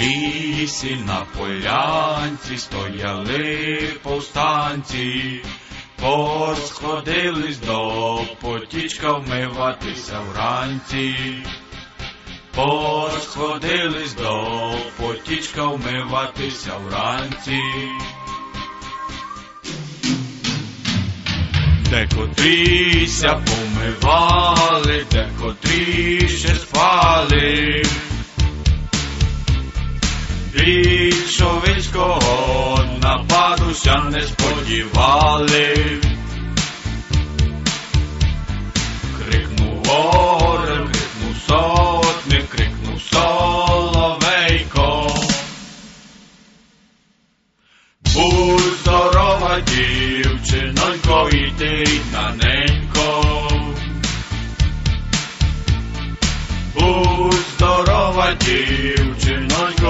лісі на полянці стояли повстанці, посходились до потічка вмиватися вранці. Посходились до потічка вмиватися вранці. Де котріся помивали, де котрі ще спали. Більшовицького нападуся не сподівали. Крикнув орел, крикнув сотник, крикнув соловейко. Будь здорова, дівчинонько, йди на ненько. Будь здорова, дівчинонько,